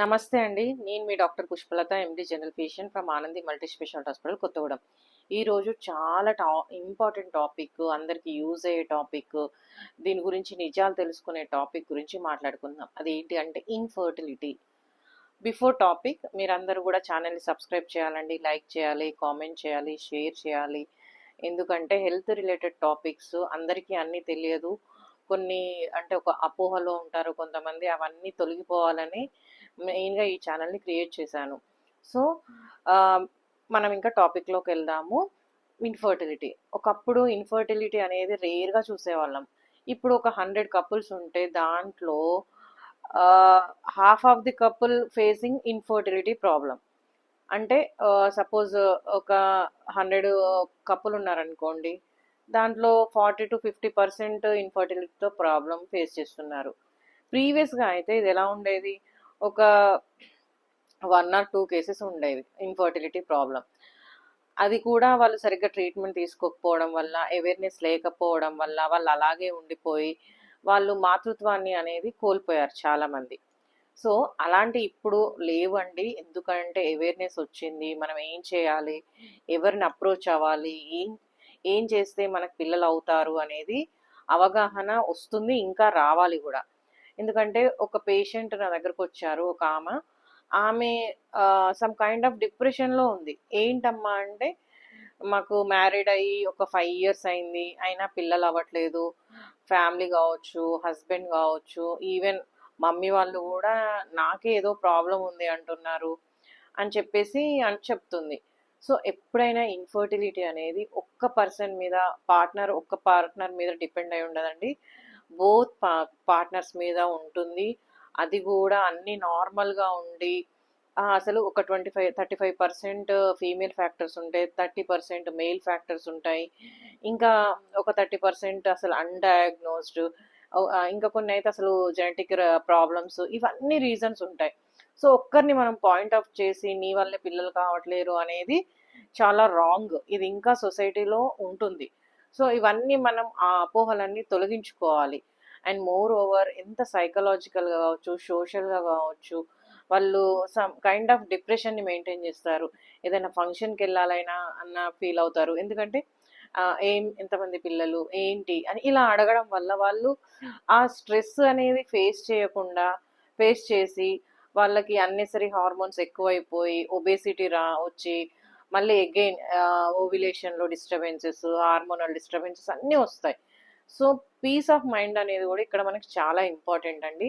నమస్తే అండి. నేను మీ doctor Pushpalatha MD general patient from Anandi multi speciality hospital Kothagudem. ఈరోజు చాలా టా ఇంపార్టెంట్ టాపిక్ అందరికీ యూజ్ అయ్యే టాపిక్ దీని గురించి నిజాలు తెలుసుకునే టాపిక్ గురించి మాట్లాడుకుందాం. అదేంటి అంటే ఇన్ఫర్టిలిటీ. బిఫోర్ టాపిక్ మీరందరూ కూడా ఛానల్ని సబ్స్క్రైబ్ చేయాలండి. లైక్ చేయాలి కామెంట్ చేయాలి షేర్ చేయాలి. ఎందుకంటే హెల్త్ రిలేటెడ్ టాపిక్స్ అందరికీ అన్నీ తెలియదు. కొన్ని అంటే ఒక అపోహలో ఉంటారు కొంతమంది అవన్నీ తొలగిపోవాలని మెయిన్గా ఈ ఛానల్ని క్రియేట్ చేశాను. సో మనం ఇంకా టాపిక్లోకి వెళ్దాము. ఇన్ఫర్టిలిటీ. ఒకప్పుడు ఇన్ఫర్టిలిటీ అనేది రేర్గా చూసేవాళ్ళం. ఇప్పుడు ఒక హండ్రెడ్ కపుల్స్ ఉంటే దాంట్లో half of the couple facing infertility problem అంటే సపోజ్ ఒక హండ్రెడ్ కపుల్ ఉన్నారనుకోండి దాంట్లో ఫార్టీ టు ఫిఫ్టీ పర్సెంట్ ఇన్ఫర్టిలిటీతో ప్రాబ్లం ఫేస్ చేస్తున్నారు. ప్రీవియస్గా అయితే ఇది ఎలా ఉండేది? ఒక వన్ ఆర్ టూ కేసెస్ ఉండేవి ఇన్ఫర్టిలిటీ ప్రాబ్లం అది కూడా వాళ్ళు సరిగ్గా ట్రీట్మెంట్ తీసుకోకపోవడం వల్ల అవేర్నెస్ లేకపోవడం వల్ల వాళ్ళు అలాగే ఉండిపోయి వాళ్ళు మాతృత్వాన్ని అనేది కోల్పోయారు చాలామంది. సో అలాంటి ఇప్పుడు లేవండి. ఎందుకంటే అవేర్నెస్ వచ్చింది మనం ఏం చేయాలి ఎవరిని అప్రోచ్ అవ్వాలి ఏం ఏం చేస్తే మనకు పిల్లలు అవుతారు అనేది అవగాహన వస్తుంది ఇంకా రావాలి కూడా. ఎందుకంటే ఒక పేషెంట్ నా దగ్గరకు వచ్చారు ఒక ఆమె. ఆమె సమ్ కైండ్ ఆఫ్ డిప్రెషన్లో ఉంది. ఏంటమ్మా అంటే మాకు మ్యారీడ్ అయ్యి ఒక ఫైవ్ ఇయర్స్ అయింది. అయినా పిల్లలు అవ్వట్లేదు. ఫ్యామిలీ కావచ్చు హస్బెండ్ కావచ్చు ఈవెన్ మమ్మీ వాళ్ళు కూడా నాకే ఏదో ప్రాబ్లం ఉంది అంటున్నారు అని చెప్పేసి అని చెప్తుంది. సో ఎప్పుడైనా ఇన్ఫర్టిలిటీ అనేది ఒక్క పర్సన్ మీద పార్ట్నర్ ఒక్క పార్ట్నర్ మీద డిపెండ్ అయి ఉండదండి. బోత్ పా పార్ట్నర్స్ మీద ఉంటుంది. అది కూడా అన్ని నార్మల్గా ఉండి అసలు ఒక twenty five thirty five percent female factors ఉంటాయి థర్టీ పర్సెంట్ మేల్ ఫ్యాక్టర్స్ ఉంటాయి. ఇంకా ఒక థర్టీ పర్సెంట్ అసలు అన్డయాగ్నోస్డ్ ఇంకా కొన్ని అయితే అసలు జెనెటిక్ ప్రాబ్లమ్స్ ఇవన్నీ రీజన్స్ ఉంటాయి. సో ఒక్కరిని మనం పాయింట్ ఆఫ్ చేసి నీ వల్లే పిల్లలు కావట్లేరు అనేది చాలా రాంగ్ ఇది ఇంకా సొసైటీలో ఉంటుంది. సో ఇవన్నీ మనం ఆ అపోహలన్నీ తొలగించుకోవాలి. అండ్ మోర్ ఓవర్ ఎంత సైకలాజికల్గా కావచ్చు సోషల్గా కావచ్చు వాళ్ళు సమ్ కైండ్ ఆఫ్ డిప్రెషన్ని మెయింటైన్ చేస్తారు. ఏదైనా ఫంక్షన్కి వెళ్ళాలైనా అన్న ఫీల్ అవుతారు. ఎందుకంటే ఏం ఎంతమంది పిల్లలు ఏంటి అని ఇలా అడగడం వల్ల వాళ్ళు ఆ స్ట్రెస్ అనేది ఫేస్ చేయకుండా ఫేస్ చేసి వాళ్ళకి అన్నెసరీ హార్మోన్స్ ఎక్కువైపోయి ఒబేసిటీ రా వచ్చి మళ్ళీ అగైన్ ఓవిలేషన్లో డిస్టర్బెన్సెస్ హార్మోనల్ డిస్టర్బెన్సెస్ అన్నీ వస్తాయి. సో పీస్ ఆఫ్ మైండ్ అనేది కూడా ఇక్కడ మనకి చాలా ఇంపార్టెంట్ అండి.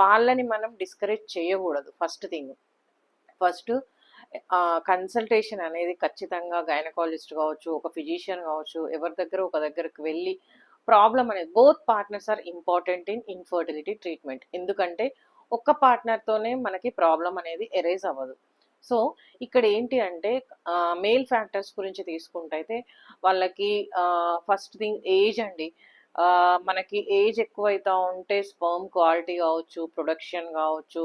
వాళ్ళని మనం డిస్కరేజ్ చేయకూడదు ఫస్ట్ థింగ్ ఫస్ట్ కన్సల్టేషన్ అనేది ఖచ్చితంగా గైనకాలజిస్ట్ కావచ్చు ఒక ఫిజిషియన్ కావచ్చు ఎవరి దగ్గర ఒక దగ్గరకు వెళ్ళి ప్రాబ్లం అనేది both partners are important in infertility treatment ఎందుకంటే ఒక్క పార్ట్నర్తోనే మనకి ప్రాబ్లం అనేది ఎరేజ్ అవ్వదు. సో ఇక్కడ ఏంటి అంటే మేల్ ఫ్యాక్టర్స్ గురించి తీసుకుంటే అయితే వాళ్ళకి ఫస్ట్ థింగ్ ఏజ్ అండి. మనకి ఏజ్ ఎక్కువైతా ఉంటే స్పర్మ్ క్వాలిటీ కావచ్చు ప్రొడక్షన్ కావచ్చు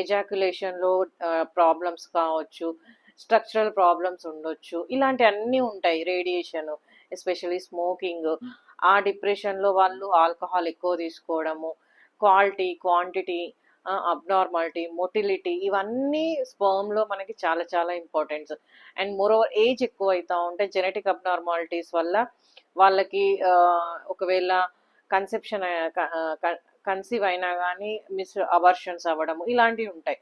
ఎజాక్యులేషన్లో ప్రాబ్లమ్స్ కావచ్చు స్ట్రక్చరల్ ప్రాబ్లమ్స్ ఉండొచ్చు. ఇలాంటి అన్నీ ఉంటాయి రేడియేషన్ ఎస్పెషలీ స్మోకింగ్. ఆ డిప్రెషన్లో వాళ్ళు ఆల్కహాల్ ఎక్కువ తీసుకోవడము క్వాలిటీ క్వాంటిటీ అబ్నార్మాలిటీ మొటిలిటీ ఇవన్నీ స్పర్మ్లో మనకి చాలా చాలా ఇంపార్టెంట్స్ అండ్ మోరోవర్ ఏజ్ ఎక్కువ అవుతూ ఉంటే జెనెటిక్ అబ్నార్మాలిటీస్ వల్ల వాళ్ళకి ఒకవేళ కన్సెప్షన్ కన్సీవ్ అయినా కానీ మిస్ అవర్షన్స్ అవ్వడము ఇలాంటివి ఉంటాయి.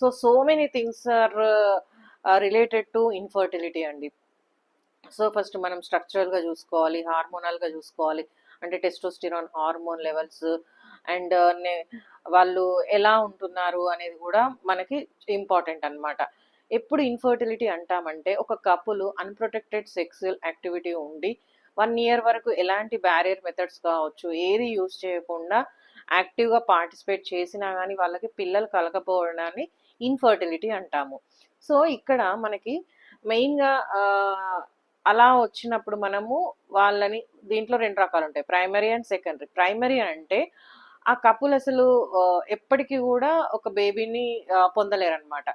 So so many things are related to infertility అండి. సో ఫస్ట్ మనం స్ట్రక్చరల్గా చూసుకోవాలి హార్మోనల్గా చూసుకోవాలి. అంటే టెస్టోస్టిరాన్ హార్మోన్ లెవెల్స్ అండ్ వాళ్ళు ఎలా ఉంటున్నారు అనేది కూడా మనకి ఇంపార్టెంట్ అనమాట ఎప్పుడు ఇన్ఫర్టిలిటీ అంటామంటే ఒక కపులు అన్ప్రొటెక్టెడ్ సెక్సువల్ యాక్టివిటీ ఉండి వన్ ఇయర్ వరకు ఎలాంటి బ్యారియర్ మెథడ్స్ కావచ్చు ఏది యూజ్ చేయకుండా యాక్టివ్గా పార్టిసిపేట్ చేసినా కానీ వాళ్ళకి పిల్లలు కలగపోవడాన్ని ఇన్ఫర్టిలిటీ అంటాము. సో ఇక్కడ మనకి మెయిన్గా అలా వచ్చినప్పుడు మనము వాళ్ళని దీంట్లో రెండు రకాలు ఉంటాయి ప్రైమరీ అండ్ సెకండరీ. ప్రైమరీ అంటే ఆ కపుల్ అసలు ఎప్పటికీ కూడా ఒక బేబీని పొందలేరనమాట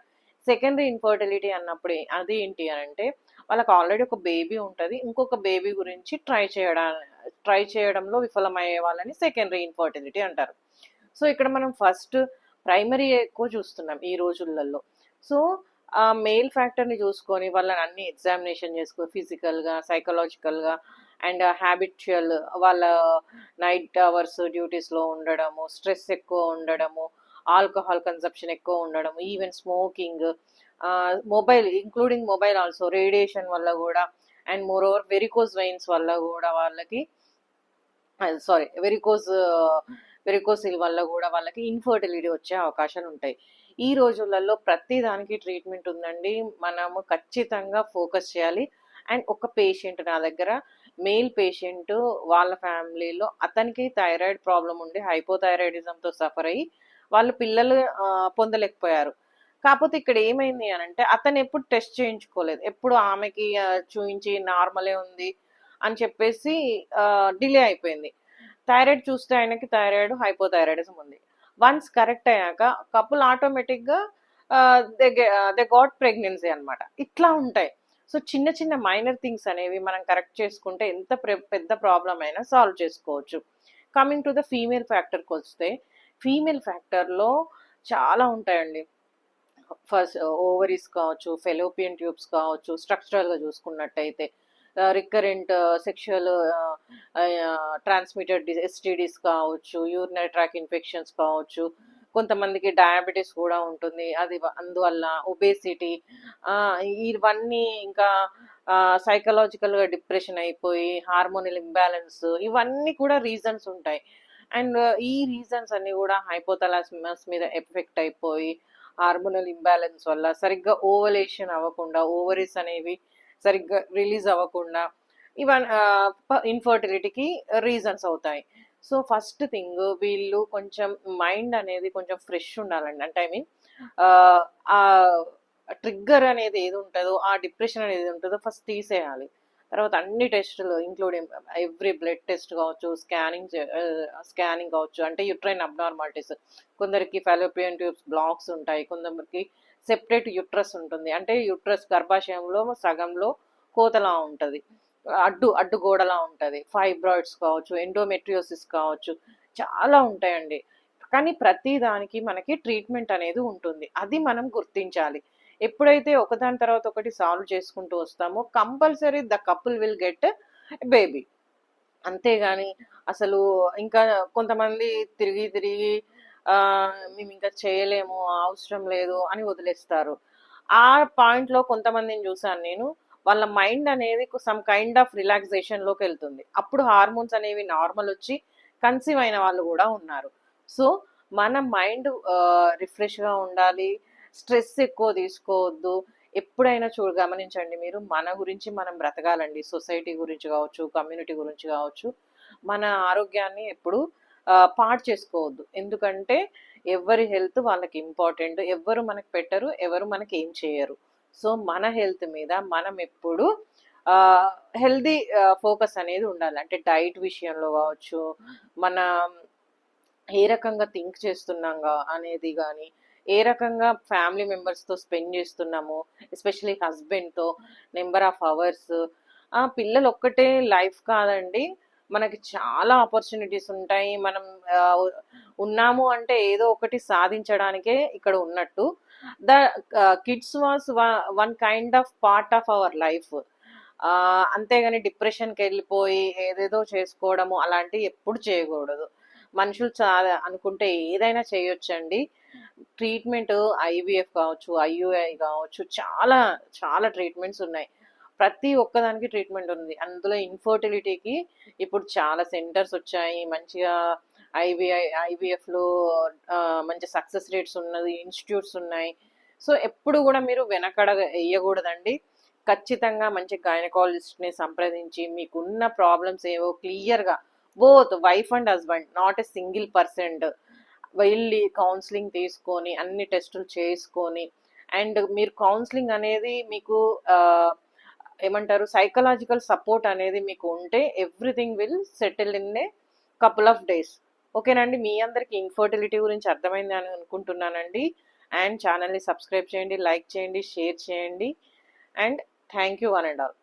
సెకండరీ ఇన్ఫర్టిలిటీ అన్నప్పుడు అది ఏంటి అని అంటే వాళ్ళకి ఆల్రెడీ ఒక బేబీ ఉంటుంది. ఇంకొక బేబీ గురించి ట్రై చేయడా ట్రై చేయడంలో విఫలమయ్యే వాళ్ళని సెకండరీ ఇన్ఫర్టిలిటీ అంటారు. సో ఇక్కడ మనం ఫస్ట్ ప్రైమరీ ఎక్కువ చూస్తున్నాం ఈ రోజులలో. సో ఆ మెయిల్ ఫ్యాక్టర్ని చూసుకొని వాళ్ళని అన్ని ఎగ్జామినేషన్ చేసుకో ఫిజికల్గా సైకలాజికల్గా అండ్ హ్యాబిచువల్ వాళ్ళ నైట్ అవర్స్ డ్యూటీస్లో ఉండడము స్ట్రెస్ ఎక్కువ ఉండడము ఆల్కహాల్ కన్సప్షన్ ఎక్కువ ఉండడం even smoking mobile including mobile also radiation వల్ల కూడా and more over varicose veins వల్ల కూడా వాళ్ళకి సారీ వెరికోజ్ వెరికోసిల్ వల్ల కూడా వాళ్ళకి ఇన్ఫర్టిలిటీ వచ్చే అవకాశాలు ఉంటాయి. ఈ రోజులలో ప్రతి దానికి ట్రీట్మెంట్ ఉందండి. మనము ఖచ్చితంగా ఫోకస్ చేయాలి. అండ్ ఒక పేషెంట్ నా దగ్గర మెయిల్ పేషెంట్ వాళ్ళ ఫ్యామిలీలో అతనికి థైరాయిడ్ ప్రాబ్లం ఉండి హైపోథైరాయిడిజంతో సఫర్ అయ్యి వాళ్ళు పిల్లలు పొందలేకపోయారు. కాకపోతే ఇక్కడ ఏమైంది అని అంటే అతను ఎప్పుడు టెస్ట్ చేయించుకోలేదు. ఎప్పుడు ఆమెకి చూయించి నార్మలే ఉంది అని చెప్పేసి డిలే అయిపోయింది. థైరాయిడ్ చూస్తే ఆయనకి థైరాయిడ్ హైపోథైరాయిడిజం ఉంది. వన్స్ కరెక్ట్ అయ్యాక కపుల్ ఆటోమేటిక్గా దే గాట్ ప్రెగ్నెన్సీ అనమాట ఇట్లా ఉంటాయి. సో చిన్న చిన్న మైనర్ థింగ్స్ అనేవి మనం కరెక్ట్ చేసుకుంటే ఎంత ప్రె- పెద్ద ప్రాబ్లం అయినా సాల్వ్ చేసుకోవచ్చు. కమింగ్ టు ద ఫీమేల్ ఫ్యాక్టర్కి వస్తే ఫీమేల్ ఫ్యాక్టర్లో చాలా ఉంటాయండి. ఫస్ట్ ఓవరీస్ uh, కావచ్చు ఫెలోపియన్ ట్యూబ్స్ కావచ్చు స్ట్రక్చరల్గా చూసుకున్నట్టయితే రికరెంట్ సెక్షువల్ ట్రాన్స్మిటెడ్ ఎస్టీడీస్ కావచ్చు యూరినరీ ట్రాక్ ఇన్ఫెక్షన్స్ కావచ్చు కొంతమందికి డయాబెటీస్ కూడా ఉంటుంది. అది అందువల్ల ఒబేసిటీ ఇవన్నీ ఇంకా సైకలాజికల్గా డిప్రెషన్ అయిపోయి హార్మోనల్ ఇంబ్యాలెన్స్ ఇవన్నీ కూడా రీజన్స్ ఉంటాయి. అండ్ ఈ రీజన్స్ అన్నీ కూడా హైపోథలాస్మస్ మీద ఎఫెక్ట్ అయిపోయి హార్మోనల్ ఇంబ్యాలెన్స్ వల్ల సరిగ్గా ఓవలేషన్ అవ్వకుండా ఓవరీస్ అనేవి సరిగ్గా రిలీజ్ అవ్వకుండా ఇవన్ ఇన్ఫర్టిలిటీకి రీజన్స్ అవుతాయి. సో ఫస్ట్ థింగ్ వీళ్ళు కొంచెం మైండ్ అనేది కొంచెం ఫ్రెష్ ఉండాలండి. అంటే ఐ మీన్ ఆ ట్రిగ్గర్ అనేది ఏది ఉంటుందో ఆ డిప్రెషన్ అనేది ఉంటుందో ఫస్ట్ తీసేయాలి. తర్వాత అన్ని టెస్టులు ఇంక్లూడింగ్ ఎవ్రీ బ్లడ్ టెస్ట్ కావచ్చు స్కానింగ్ స్కానింగ్ కావచ్చు. అంటే యుట్రైన్ అబ్నార్మాలిటీస్. కొందరికి ఫెలోపియన్ ట్యూబ్స్ బ్లాక్స్ ఉంటాయి కొందరికి సెపరేట్ యుట్రస్ ఉంటుంది. అంటే యుట్రస్ గర్భాశయంలో సగంలో కోతలా ఉంటుంది. అడ్డు అడ్డు గోడలా ఉంటుంది. ఫైబ్రాయిడ్స్ కావచ్చు ఎండోమెట్రియోసిస్ కావచ్చు చాలా ఉంటాయండి. కానీ ప్రతి దానికి మనకి ట్రీట్మెంట్ అనేది ఉంటుంది. అది మనం గుర్తించాలి. ఎప్పుడైతే ఒకదాని తర్వాత ఒకటి సాల్వ్ చేసుకుంటూ వస్తామో compulsory the couple will get baby. అంతేగాని అసలు ఇంకా కొంతమంది తిరిగి తిరిగి మేము ఇంకా చేయలేము అవసరం లేదు అని వదిలేస్తారు. ఆ పాయింట్లో కొంతమందిని చూసాను నేను. వాళ్ళ మైండ్ అనేది సమ్ కైండ్ ఆఫ్ రిలాక్సేషన్లోకి వెళ్తుంది. అప్పుడు హార్మోన్స్ అనేవి నార్మల్ వచ్చి కన్సీవ్ అయిన వాళ్ళు కూడా ఉన్నారు. సో మన మైండ్ రిఫ్రెష్గా ఉండాలి. స్ట్రెస్ ఎక్కువ తీసుకోవద్దు. ఎప్పుడైనా చూడ గమనించండి మీరు మన గురించి మనం బ్రతకాలండి. సొసైటీ గురించి కావచ్చు కమ్యూనిటీ గురించి కావచ్చు. మన ఆరోగ్యాన్ని ఎప్పుడు పాడు చేసుకోవద్దు. ఎందుకంటే ఎవరి హెల్త్ వాళ్ళకి ఇంపార్టెంట్. ఎవరు మనకు పెట్టరు ఎవరు మనకి ఏం చేయరు. సో మన హెల్త్ మీద మనం ఎప్పుడు హెల్దీ ఫోకస్ అనేది ఉండాలి. అంటే డైట్ విషయంలో కావచ్చు మన ఏ రకంగా థింక్ చేస్తున్నాం అనేది కానీ ఏ రకంగా ఫ్యామిలీ మెంబర్స్తో స్పెండ్ చేస్తున్నాము ఎస్పెషలీ హస్బెండ్తో నెంబర్ ఆఫ్ అవర్స్ ఆ పిల్లలు ఒక్కటే లైఫ్ కాదండి. మనకి చాలా ఆపర్చునిటీస్ ఉంటాయి. మనం ఉన్నాము అంటే ఏదో ఒకటి సాధించడానికే ఇక్కడ ఉన్నట్టు. The kids was one kind of part of our life అంతేగాని డిప్రెషన్కి వెళ్ళిపోయి ఏదేదో చేసుకోవడము అలాంటివి ఎప్పుడు చేయకూడదు. మనుషులు చాలా అనుకుంటే ఏదైనా చేయొచ్చండి. ట్రీట్మెంట్ ఐవీఎఫ్ కావచ్చు ఐయుఐ కావచ్చు చాలా చాలా ట్రీట్మెంట్స్ ఉన్నాయి. ప్రతి ఒక్కదానికి ట్రీట్మెంట్ ఉంది. అందులో ఇన్ఫర్టిలిటీకి ఇప్పుడు చాలా సెంటర్స్ వచ్చాయి. మంచిగా ఐవీఐ ఐవీఎఫ్లో మంచి సక్సెస్ రేట్స్ ఉన్నది. ఇన్స్టిట్యూట్స్ ఉన్నాయి. సో ఎప్పుడు కూడా మీరు వెనకడ వేయకూడదండి. ఖచ్చితంగా మంచి గైనకాలజిస్ట్ని సంప్రదించి మీకున్న ప్రాబ్లమ్స్ ఏవో క్లియర్గా both wife and husband not a single percent వెళ్ళి కౌన్సిలింగ్ తీసుకొని అన్ని టెస్టులు చేసుకొని అండ్ మీరు కౌన్సిలింగ్ అనేది మీకు ఏమంటారు సైకలాజికల్ సపోర్ట్ అనేది మీకు ఉంటే everything will settle in a couple of days ఓకేనండి మీ అందరికి ఇన్ఫర్టిలిటీ గురించి అర్థమైంది అని అనుకుంటున్నానండి. అండ్ ఛానల్ని సబ్స్క్రైబ్ చేయండి లైక్ చేయండి షేర్ చేయండి. And thank you one and all